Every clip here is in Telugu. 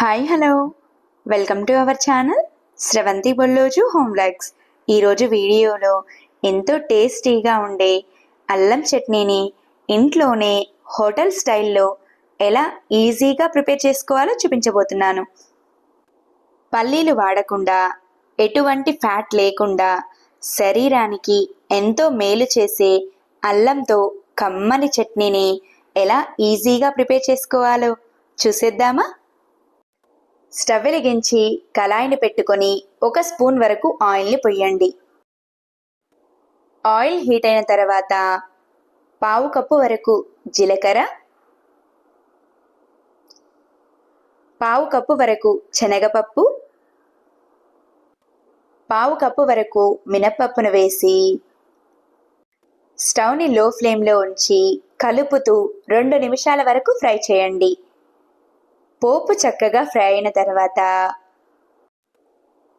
Hi hello welcome to our channel Sravanthi Bolloju home vlogs ఈరోజు వీడియోలో ఎంతో టేస్టీగా ఉండే అల్లం చట్నీని ఇంట్లోనే హోటల్ స్టైల్లో ఎలా ఈజీగా ప్రిపేర్ చేసుకోవాలో చూపించబోతున్నాను. పల్లీలు వాడకుండా ఎటువంటి ఫ్యాట్ లేకుండా శరీరానికి ఎంతో మేలు చేసే అల్లంతో కమ్మని చట్నీని ఎలా ఈజీగా ప్రిపేర్ చేసుకోవాలో చూసేద్దామా? స్టవ్ వెలిగించి కళాయిని పెట్టుకొని ఒక స్పూన్ వరకు ఆయిల్ని పొయ్యండి. ఆయిల్ హీట్ అయిన తర్వాత పావు కప్పు వరకు జీలకర్ర పావు కప్పు వరకు శనగపప్పు పావు కప్పు వరకు మినప్పప్పును వేసి స్టవ్ని లో ఫ్లేమ్లో ఉంచి కలుపుతూ రెండు నిమిషాల వరకు ఫ్రై చేయండి. పోపు చక్కగా ఫ్రై అయిన తర్వాత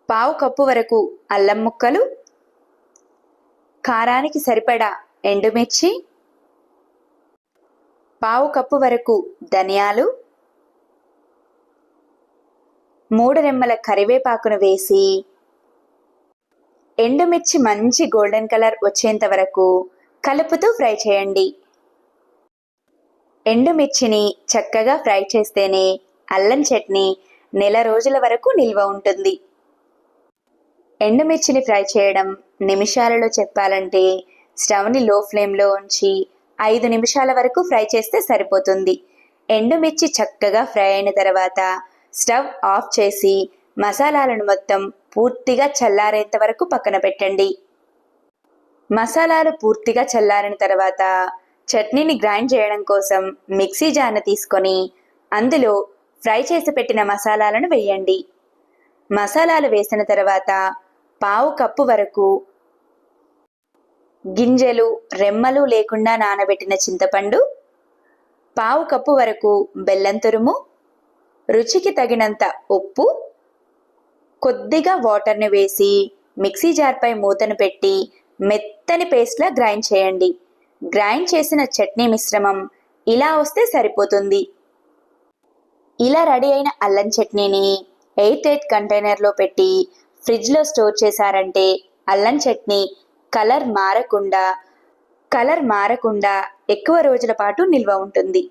పావు కప్పు వరకు అల్లం ముక్కలు కారానికి సరిపడా ఎండుమిర్చి పావు కప్పు వరకు ధనియాలు మూడు రెమ్మల కరివేపాకును వేసి ఎండుమిర్చి మంచి గోల్డెన్ కలర్ వచ్చేంత వరకు కలుపుతూ ఫ్రై చేయండి. ఎండుమిర్చిని చక్కగా ఫ్రై చేస్తేనే అల్లం చట్నీ నెల రోజుల వరకు నిల్వ ఉంటుంది. ఎండుమిర్చిని ఫ్రై చేయడం నిమిషాలలో చెప్పాలంటే స్టవ్ని లో ఫ్లేమ్లో ఉంచి ఐదు నిమిషాల వరకు ఫ్రై చేస్తే సరిపోతుంది. ఎండుమిర్చి చక్కగా ఫ్రై అయిన తర్వాత స్టవ్ ఆఫ్ చేసి మసాలాలను మొత్తం పూర్తిగా చల్లారేంత వరకు పక్కన పెట్టండి. మసాలాలు పూర్తిగా చల్లారిన తర్వాత చట్నీని గ్రైండ్ చేయడం కోసం మిక్సీ జార్ను తీసుకొని అందులో ఫ్రై చేసి పెట్టిన మసాలాలను వేయండి. మసాలాలు వేసిన తర్వాత పావు కప్పు వరకు గింజలు రెమ్మలు లేకుండా నానబెట్టిన చింతపండు పావు కప్పు వరకు బెల్లం తురుము రుచికి తగినంత ఉప్పు కొద్దిగా వాటర్ని వేసి మిక్సీ జార్పై మూతను పెట్టి మెత్తని పేస్ట్లా గ్రైండ్ చేయండి. గ్రైండ్ చేసిన చట్నీ మిశ్రమం ఇలా వస్తే సరిపోతుంది. ఇలా రెడీ అయిన అల్లం చట్నీని ఎయిట్ ఎయిట్ కంటైనర్లో పెట్టి ఫ్రిడ్జ్లో స్టోర్ చేశారంటే అల్లం చట్నీ కలర్ మారకుండా కలర్ మారకుండా ఎక్కువ రోజుల పాటు నిల్వ ఉంటుంది.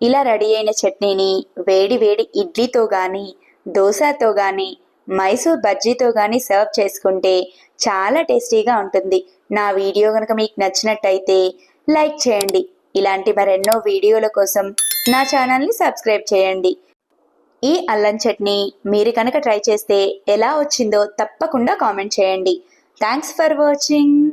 ఇలా రెడీ అయిన చట్నీని వేడి వేడి ఇడ్లీతో కానీ దోశతో కానీ మైసూర్ బజ్జీతో కానీ సర్వ్ చేసుకుంటే చాలా టేస్టీగా ఉంటుంది. నా వీడియో కనుక మీకు నచ్చినట్టయితే లైక్ చేయండి. ఇలాంటి మరెన్నో వీడియోల కోసం నా ఛానల్ని సబ్స్క్రైబ్ చేయండి. ఈ అల్లం చట్నీ మీరు కనుక ట్రై చేస్తే ఎలా వచ్చిందో తప్పకుండా కామెంట్ చేయండి. Thanks for watching.